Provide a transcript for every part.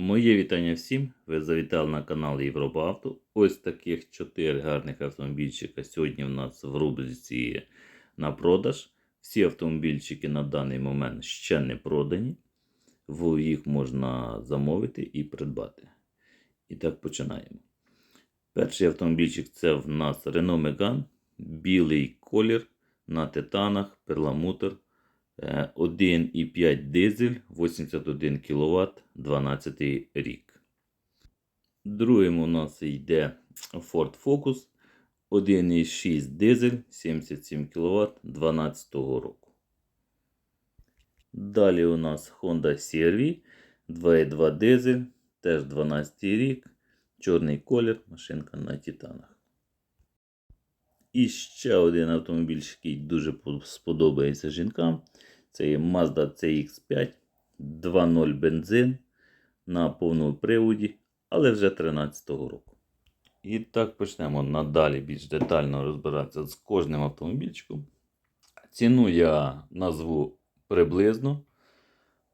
Моє вітання всім. Ви завітали на канал Європа Авто. Ось таких 4 гарних автомобільчика сьогодні в нас в рубриці на продаж. Всі автомобільчики на даний момент ще не продані. Їх можна замовити і придбати. І так починаємо. Перший автомобільчик це в нас Renault Megane, білий колір на титанах, перламутр. Е, 1,5 дизель, 81 кВт, 12 рік. Другим у нас йде Ford Focus 1,6 дизель, 77 кВт, 12 року. Далі у нас Honda CR-V 2,2 дизель, теж 12 рік, чорний колір, машинка на титанах. І ще один автомобіль, який дуже сподобається жінкам. Це є Mazda CX5 2.0 бензин на повному приводі, але вже 13-го року. І так почнемо надалі більш детально розбиратися з кожним автомобільчиком. Ціну я назву приблизно,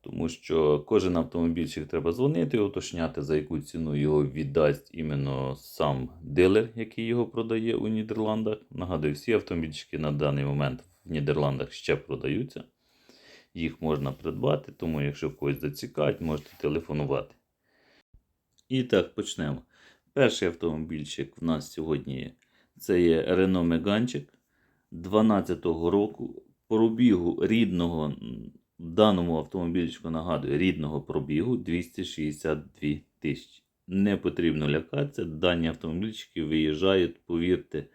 тому що кожен автомобільчик треба дзвонити, уточняти, за яку ціну його віддасть іменно сам дилер, який його продає у Нідерландах. Нагадую, всі автомобільчики на даний момент в Нідерландах ще продаються. Їх можна придбати, тому якщо когось зацікавить, можете телефонувати. І так, почнемо. Перший автомобільчик в нас сьогодні це є Renault Megane 12-го року. Пробігу рідного, в даному автомобільчику нагадую, рідного пробігу 262 тисячі. Не потрібно лякатися, дані автомобільчики виїжджають, повірте,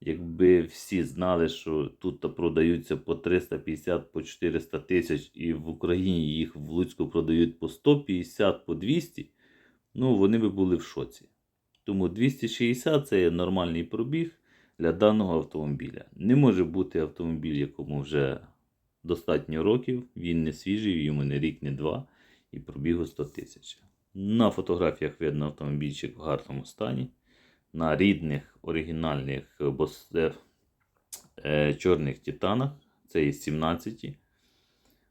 Якби всі знали, що тут продаються по 350, по 400 тисяч, і в Україні їх в Луцьку продають по 150, по 200, ну вони би були в шоці. Тому 260 це є нормальний пробіг для даного автомобіля. Не може бути автомобіль, якому вже достатньо років, він не свіжий, йому не рік, не два, і пробігу 100 тисяч. На фотографіях видно автомобільчик в гарному стані на рідних оригінальних бос- е, е, чорних титанах. Це і 17.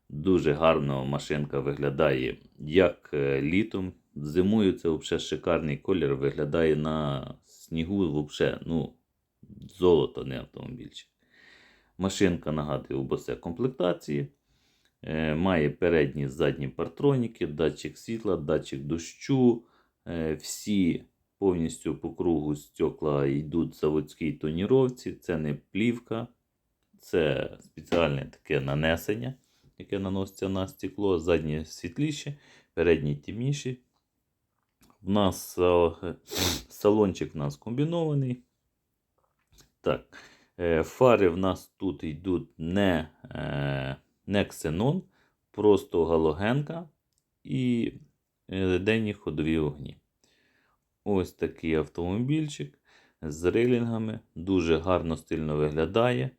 Дуже гарно машинка виглядає як е, літом. Зимою це взагалі шикарний колір. Виглядає на снігу взагалі, ну, золото, не автомобільчик. Машинка нагадує у босе комплектації. Має передні задні партроніки, датчик світла, датчик дощу. Всі повністю по кругу стекла йдуть заводській тоніровці. Це не плівка, це спеціальне таке нанесення, яке наноситься на стекло. Задні світліші, передні темніші. В нас е, салончик у нас комбінований. Так, е, фари в нас тут йдуть не, е, не ксенон, просто галогенка і денні ходові огні. Ось такий автомобільчик з рейлінгами. Дуже гарно стильно виглядає.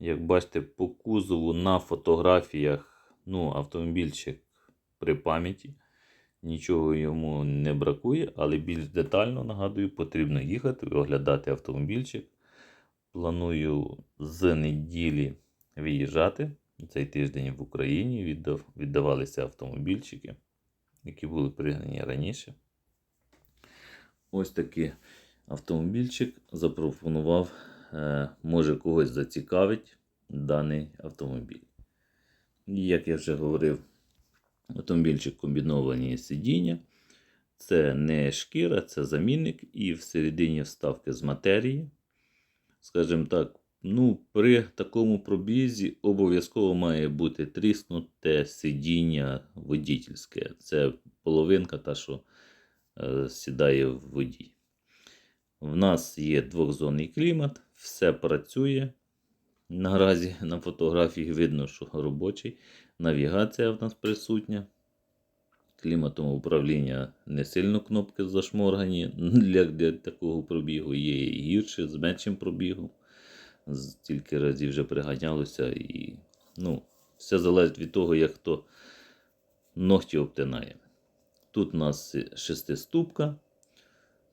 Як бачите, по кузову на фотографіях ну, автомобільчик при пам'яті. Нічого йому не бракує, але більш детально нагадую, потрібно їхати оглядати автомобільчик. Планую з неділі виїжджати. Цей тиждень в Україні віддав, віддавалися автомобільчики, які були пригнані раніше. Ось такий автомобільчик запропонував, е, може когось зацікавить даний автомобіль. Як я вже говорив, автомобільчик комбіновані сидіння. Це не шкіра, це замінник, і всередині вставки з матерії. Скажімо так, ну, при такому пробізі обов'язково має бути тріснуте сидіння водітельське. Це половинка та, що сідає в водій. В нас є двохзонний клімат, все працює. Наразі на фотографії видно, що робочий. Навігація в нас присутня. Кліматом управління не сильно кнопки зашморгані. Для, для такого пробігу є і гірше, з меншим пробігом. Стільки разів вже приганялося. І, ну, все залежить від того, як хто ногті обтинає. Тут у нас шестиступка.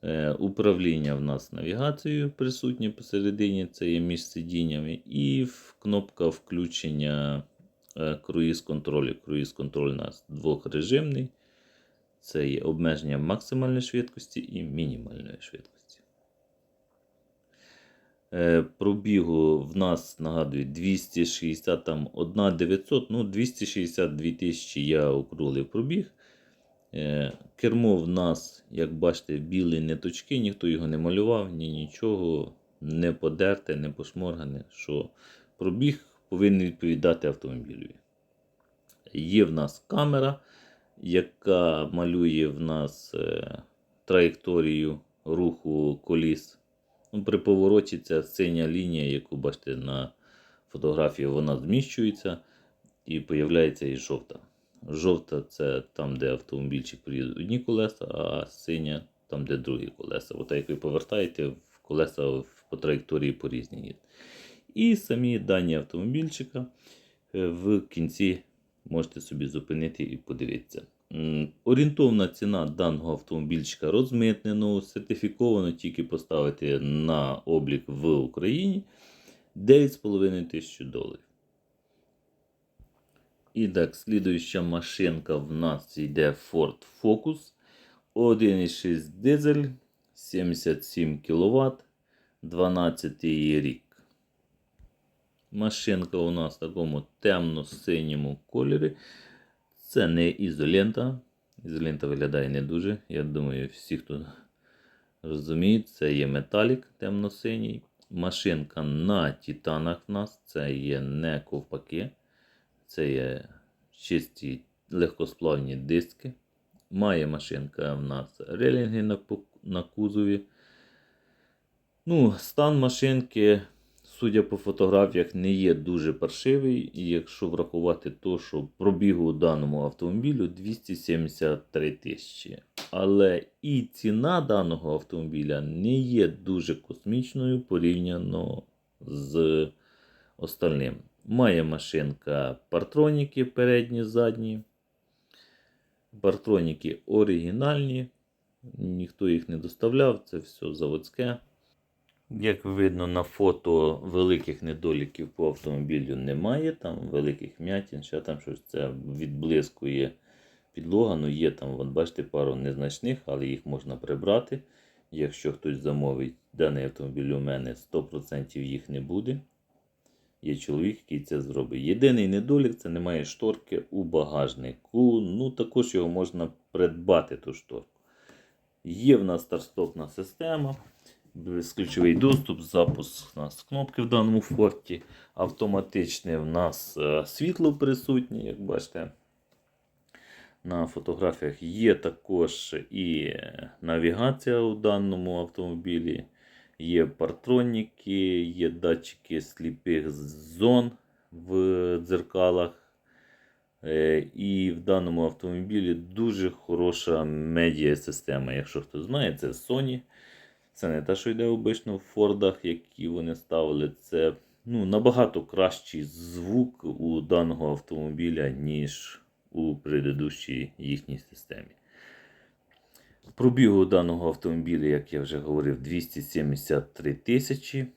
Е, Управління в нас навігацією присутнє посередині, це є між сидіннями, і кнопка включення е, круїз контролю. Круїз контроль у нас двохрежимний. Це є обмеження максимальної швидкості і мінімальної швидкості. Е, Пробігу в нас, нагадую, 260, там 1 900, ну 262 тисячі я округлив пробіг. Е, Кермо в нас, як бачите, білий не точки, ніхто його не малював, ні нічого, не подерте, не пошморгане, що пробіг повинен відповідати автомобілю. Є в нас камера, яка малює в нас е, траєкторію руху коліс. Ну, при повороті ця синя лінія, яку бачите на фотографії, вона зміщується і появляється і жовта. Жовта це там, де автомобільчик приїде одні колеса, а синя там, де другі колеса. От як ви повертаєте, колеса по траєкторії по різні їдуть. І самі дані автомобільчика е, в кінці можете собі зупинити і подивитися. Орієнтовна ціна даного автомобільчика розмитненого, сертифіковано тільки поставити на облік в Україні 9,5 тисяч доларів. І так, слідуюча машинка в нас йде Ford Focus 1,6 дизель, 77 кВт, 12 рік. Машинка у нас в такому темно-синьому кольорі. Це не ізолента. Ізолента виглядає не дуже. Я думаю, всі, хто розуміють, це є металік темно-синій. Машинка на титанах в нас. Це є не ковпаки. Це є чисті легкосплавні диски. Має машинка в нас релінги на, на кузові. Ну, стан машинки, судя по фотографіях, не є дуже паршивий. І якщо врахувати то, що пробігу у даному автомобілю 273 тисячі. Але і ціна даного автомобіля не є дуже космічною порівняно з остальним. Має машинка партроніки передні, задні. Партроніки оригінальні. Ніхто їх не доставляв, це все заводське. Як видно на фото, великих недоліків по автомобілю немає. Там великих м'ятін, ще там щось це відблискує підлога. Ну є там, от бачите, пару незначних, але їх можна прибрати. Якщо хтось замовить даний автомобіль у мене, 100% їх не буде. Є чоловік, який це зробить. Єдиний недолік це немає шторки у багажнику. Ну, також його можна придбати, ту шторку. Є в нас старт-стопна система, безключовий доступ, запуск у нас кнопки в даному форті. Автоматичне в нас е, світло присутнє, як бачите. На фотографіях є також і навігація у даному автомобілі. Є партроніки, є датчики сліпих зон в дзеркалах. Е, І в даному автомобілі дуже хороша медіа-система. Якщо хто знає, це Sony. Це не те, що йде обично в Фордах, які вони ставили. Це ну, набагато кращий звук у даного автомобіля, ніж у предыдущій їхній системі. Пробігу даного автомобіля, як я вже говорив, 273 тисячі.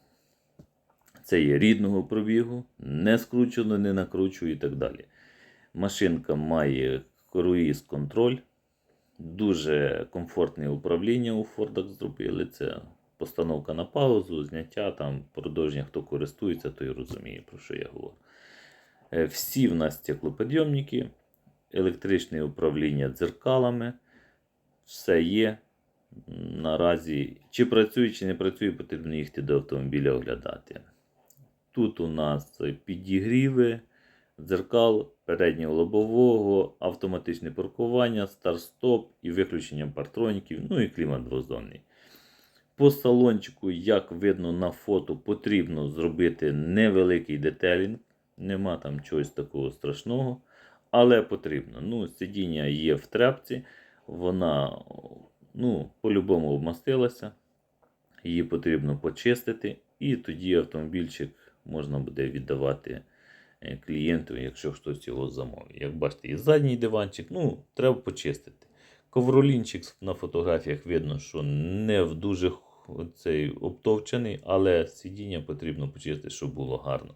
Це є рідного пробігу, не скручено, не накручую і так далі. Машинка має круїз контроль. Дуже комфортне управління у Фордах зробили. Це постановка на паузу, зняття, там продовження, хто користується, той розуміє, про що я говорю. Е, Всі в нас стеклоподйомники, електричне управління дзеркалами. Все є. Наразі чи працює, чи не працює, потрібно їхати до автомобіля оглядати. Тут у нас підігріви, дзеркал переднього лобового, автоматичне паркування, старт-стоп і виключення партроніків, ну і клімат двозонний. По салончику, як видно на фото, потрібно зробити невеликий детелінг. Нема там чогось такого страшного, але потрібно. Ну, Сидіння є в тряпці, вона ну, по-любому обмастилася. Її потрібно почистити, і тоді автомобільчик можна буде віддавати е, клієнту, якщо хтось його замовить. Як бачите, і задній диванчик, ну, треба почистити. Ковролінчик на фотографіях видно, що не в дуже цей обтовчений, але сидіння потрібно почистити, щоб було гарно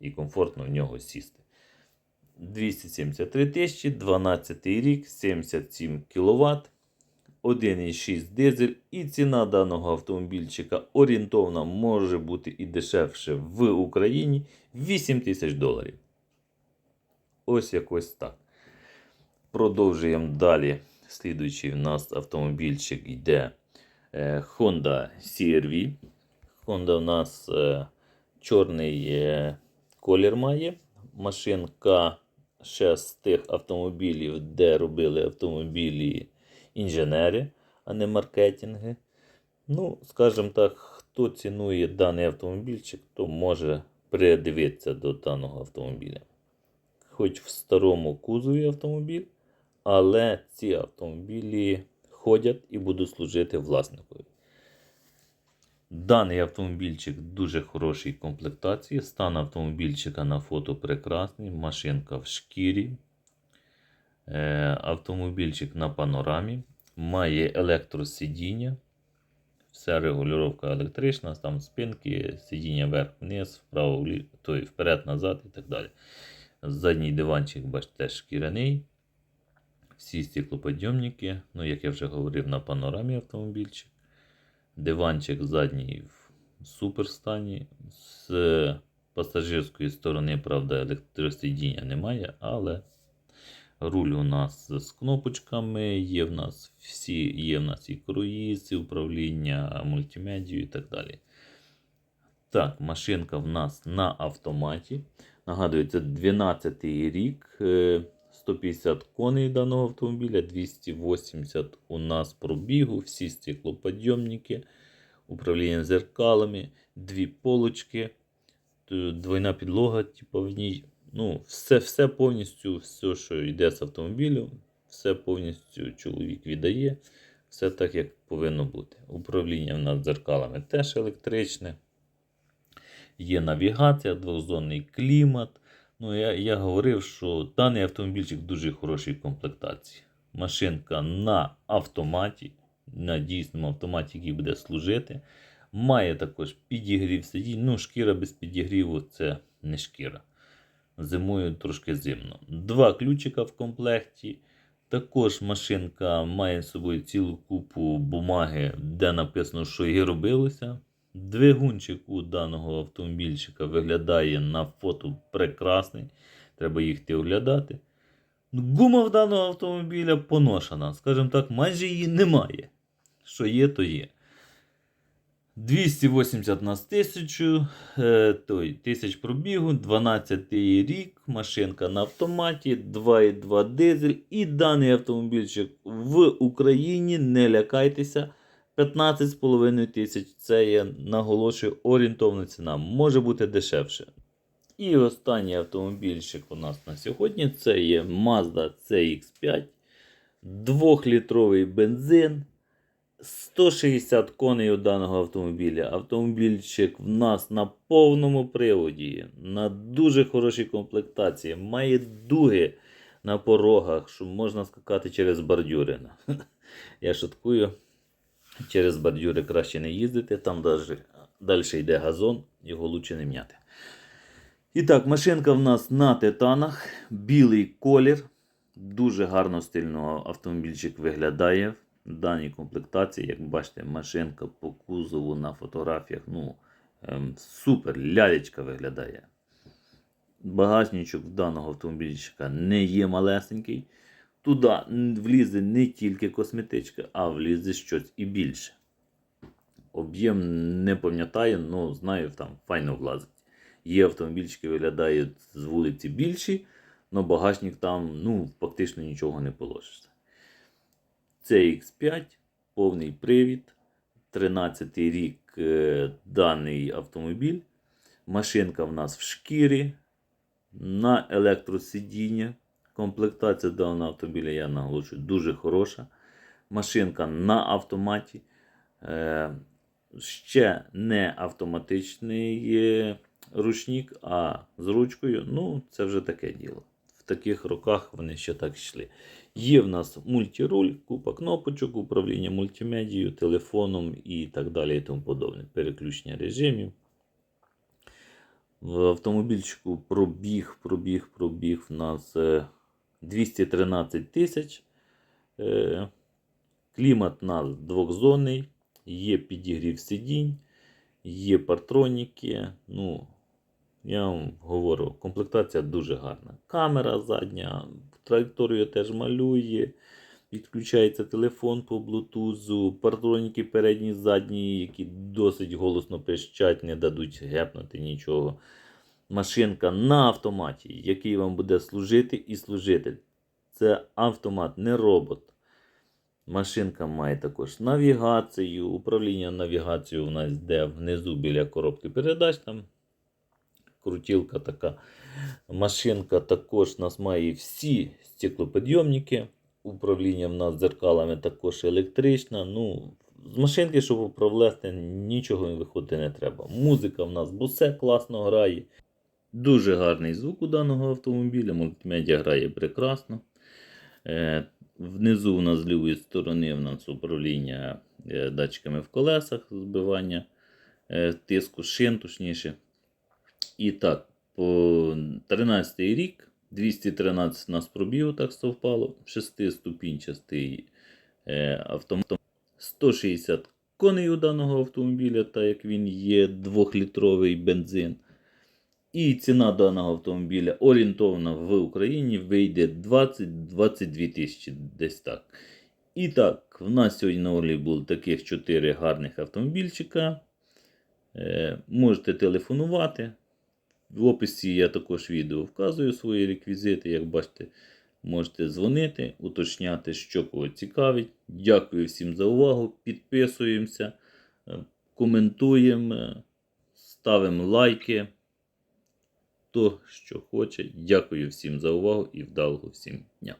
і комфортно в нього сісти. 273 тисячі, 12 рік, 77 кВт, 1,6 дизель. І ціна даного автомобільчика орієнтовно може бути і дешевше в Україні 8 тисяч доларів. Ось якось так. Продовжуємо далі. Слідуючий в нас автомобільчик йде е, Honda CR-V. Honda у нас е, чорний е, колір має. Машинка ще з тих автомобілів, де робили автомобілі інженери, а не маркетинги. Ну, скажімо так, хто цінує даний автомобільчик, то може придивитися до даного автомобіля. Хоч в старому кузові автомобіль, але ці автомобілі ходять і будуть служити власникові. Даний автомобільчик дуже хорошій комплектації. Стан автомобільчика на фото прекрасний. Машинка в шкірі. Е, автомобільчик на панорамі. Має електросидіння. Вся регулювання електрична, там спинки, сидіння вверх-вниз, вправо, то й вперед-назад і так далі. Задній диванчик, бачите, шкіряний. Всі стеклоподйомники, ну, як я вже говорив, на панорамі автомобільчик. Диванчик задній в супер стані. З пасажирської сторони, правда, електросидіння немає, але руль у нас з кнопочками, є в нас всі, є в нас і круїз, і управління мультимедією і так далі. Так, машинка в нас на автоматі. Нагадую, це 12 рік. Е, 150 коней даного автомобіля, 280 у нас пробігу, всі стеклоподйомники, управління зеркалами, дві полочки, двойна підлога, типу в ній. Ну, все, все повністю, все, що йде з автомобілю, все повністю чоловік віддає. Все так, як повинно бути. Управління в нас дзеркалами теж електричне. Є навігація, двохзонний клімат. Ну, я, я говорив, що даний автомобільчик в дуже хорошій комплектації. Машинка на автоматі, на дійсному автоматі, який буде служити. Має також підігрів сидінь. Ну, шкіра без підігріву це не шкіра. Зимою трошки зимно. Два ключика в комплекті. Також машинка має з собою цілу купу бумаги, де написано, що її робилося. Двигунчик у даного автомобільчика виглядає на фото прекрасний. Треба їхати оглядати. Ну, Гума в даного автомобіля поношена. Скажімо так, майже її немає. Що є, то є. 280 на 1000, е, той, тисяч пробігу, 12 рік, машинка на автоматі, 2,2 дизель. І даний автомобільчик в Україні, не лякайтеся, 15,5 тисяч. Це є, наголошую, орієнтовна ціна. Може бути дешевше. І останній автомобільчик у нас на сьогодні це є Mazda CX5, 2-літровий бензин. 160 коней у даного автомобіля. Автомобільчик в нас на повному приводі, на дуже хорошій комплектації, має дуги на порогах, що можна скакати через бордюри. Я шуткую, через бордюри краще не їздити, там даже, далі йде газон, його лучше не м'яти. І так, машинка в нас на титанах, білий колір. Дуже гарно стильно автомобільчик виглядає в даній комплектації. Як бачите, машинка по кузову на фотографіях. Ну, ем, супер, лялечка виглядає. Багажничок в даного автомобільчика не є малесенький. Туди влізе не тільки косметичка, а влізе щось і більше. Об'єм не пам'ятаю, але знаю, там файно влазить. Є автомобільчики, виглядають з вулиці більші, але багажник там ну, фактично нічого не положиш. Це X5, повний привід, 13 рік е, даний автомобіль. Машинка в нас в шкірі, на електросидіння. Комплектація даного автомобіля, я наголошую, дуже хороша. Машинка на автоматі. Е, ще не автоматичний е, ручник, а з ручкою. Ну, це вже таке діло. В таких роках вони ще так йшли. Є в нас мультируль, купа кнопочок, управління мультимедією, телефоном і так далі. і тому подобне. Переключення режимів. В автомобільчику пробіг, пробіг, пробіг в нас е, 213 тисяч. Е, Клімат у нас двохзонний, є підігрів сидінь, є партроніки. Ну, я вам говорю, комплектація дуже гарна. Камера задня, траєкторію теж малює. Відключається телефон по блутузу, партроніки передні, задні, які досить голосно пищать, не дадуть гепнути нічого. Машинка на автоматі, який вам буде служити і служити. Це автомат, не робот. Машинка має також навігацію. Управління навігацією у нас йде внизу біля коробки передач. Там крутілка така. Машинка також у нас має всі стеклоподйомники. Управління в нас дзеркалами також електричне. Ну, з машинки, щоб управляти, нічого виходити не треба. Музика в нас бусе класно грає. Дуже гарний звук у даного автомобіля. Мультимедіа грає прекрасно. Е, Внизу у нас з лівої сторони у нас управління е, датчиками в колесах, збивання е, тиску шин, точніше. І так, по 13 рік, 213 у нас пробігу так совпало, 6-ступінчастий е, автомат. 160 коней у даного автомобіля, так як він є 2-літровий бензин. І ціна даного автомобіля орієнтована в Україні вийде 20-22 тисячі десь так. І так, в нас сьогодні на огляді було таких 4 гарних автомобільчика. Е, можете телефонувати. В описі я також відео вказую свої реквізити. Як бачите, можете дзвонити, уточняти, що кого цікавить. Дякую всім за увагу. Підписуємося, е, коментуємо, ставимо лайки. Хто що хоче. Дякую всім за увагу і вдалого всім дня.